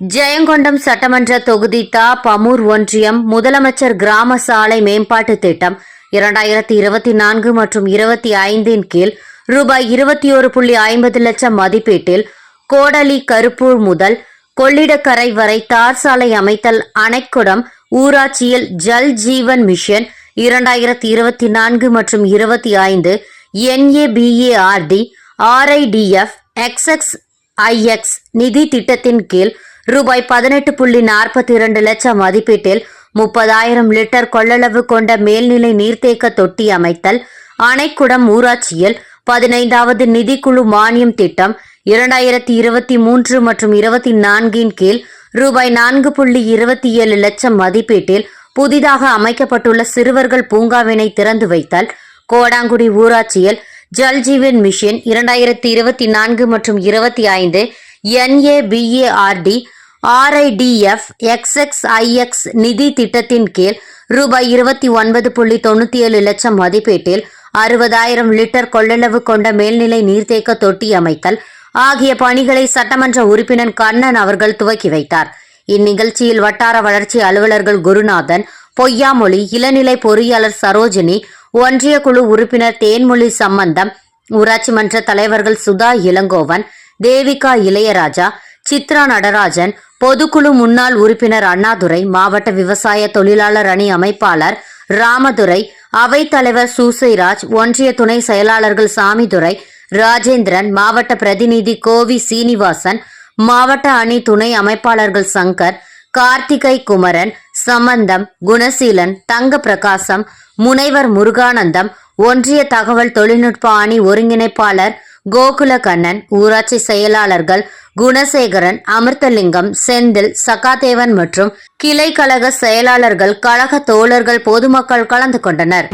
ஜெயங்கொண்டம் சட்டமன்ற தொகுதி தா பமூர் ஒன்றியம் முதலமைச்சர் கிராம சாலை மேம்பாட்டு திட்டம் இரண்டாயிரத்தி இருபத்தி நான்கு மற்றும் இருபத்தி ஐந்தின் கீழ் ரூபாய் இருபத்தி ஒரு புள்ளி ஐம்பது லட்சம் மதிப்பீட்டில் கோடலி கருப்பூர் முதல் கொள்ளிடக்கரை வரை தார் சாலை அமைத்தல் அணைக்குடம் ஊராட்சியில் ஜல் ஜீவன் மிஷன் இரண்டாயிரத்தி இருபத்தி நான்கு மற்றும் இருபத்தி ஐந்து என்ஏபிஏஆர்டி ஆர்ஐடிஎஃப் எக்ஸ்எக்ஸ் ஐஎக்ஸ் நிதி திட்டத்தின் கீழ் ரூபாய் பதினெட்டு புள்ளி நாற்பத்தி இரண்டு லட்சம் மதிப்பீட்டில் முப்பதாயிரம் லிட்டர் கொள்ளளவு கொண்ட மேல்நிலை நீர்த்தேக்க தொட்டி அமைத்தல் அணைக்குடம் ஊராட்சியில் பதினைந்தாவது நிதிக்குழு மானியம் திட்டம் இரண்டாயிரத்தி இருபத்தி மூன்று மற்றும் இருபத்தி நான்கின் கீழ் ரூபாய் நான்கு புள்ளி இருபத்தி ஏழு லட்சம் மதிப்பீட்டில் புதிதாக அமைக்கப்பட்டுள்ள சிறுவர்கள் பூங்காவினை திறந்து வைத்தல் கோடாங்குடி ஊராட்சியில் ஜல்ஜீவன் மிஷன் இரண்டாயிரத்தி இருபத்தி நான்கு மற்றும் இருபத்தி ஐந்து என்ஏபிஏஆர்டி ஆர்ஐடிஎஃப் எக்ஸ்எக்ஸ்ஐஎக்ஸ் நிதி திட்டத்தின் கீழ் ரூபாய் இருபத்தி ஒன்பது புள்ளி தொண்ணூத்தி ஏழு லட்சம் மதிப்பீட்டில் அறுபதாயிரம் லிட்டர் கொள்ளளவு கொண்ட மேல்நிலை நீர்த்தேக்க தொட்டி அமைத்தல் ஆகிய பணிகளை சட்டமன்ற உறுப்பினர் கண்ணன் அவர்கள் துவக்கி வைத்தார். இந்நிகழ்ச்சியில் வட்டார வளர்ச்சி அலுவலர்கள் குருநாதன் பொய்யாமொழி இளநிலை பொறியாளர் சரோஜினி ஒன்றிய குழு உறுப்பினர் தேன்மொழி சம்பந்தம் ஊராட்சி மன்ற தலைவர்கள் சுதா இளங்கோவன் தேவிகா இளையராஜா சித்ரா நடராஜன் பொதுக்குழு முன்னாள் உறுப்பினர் அண்ணாதுரை மாவட்ட விவசாய தொழிலாளர் அணி அமைப்பாளர் ராமதுரை அவைத்தலைவர் சூசைராஜ் ஒன்றிய துணை செயலாளர்கள் சாமிதுரை ராஜேந்திரன் மாவட்ட பிரதிநிதி கோவி சீனிவாசன் மாவட்ட அணி துணை அமைப்பாளர்கள் சங்கர் கார்த்திகை குமரன் சம்பந்தம் குணசீலன் தங்க பிரகாசம் முனைவர் முருகானந்தம் ஒன்றிய தகவல் தொழில்நுட்ப அணி ஒருங்கிணைப்பாளர் கோகுலகண்ணன் ஊராட்சி செயலாளர்கள் குணசேகரன் அமிர்தலிங்கம் செந்தில் சகாதேவன் மற்றும் கிளை கழக செயலாளர்கள் கழக தோழர்கள் பொதுமக்கள் கலந்து கொண்டனர்.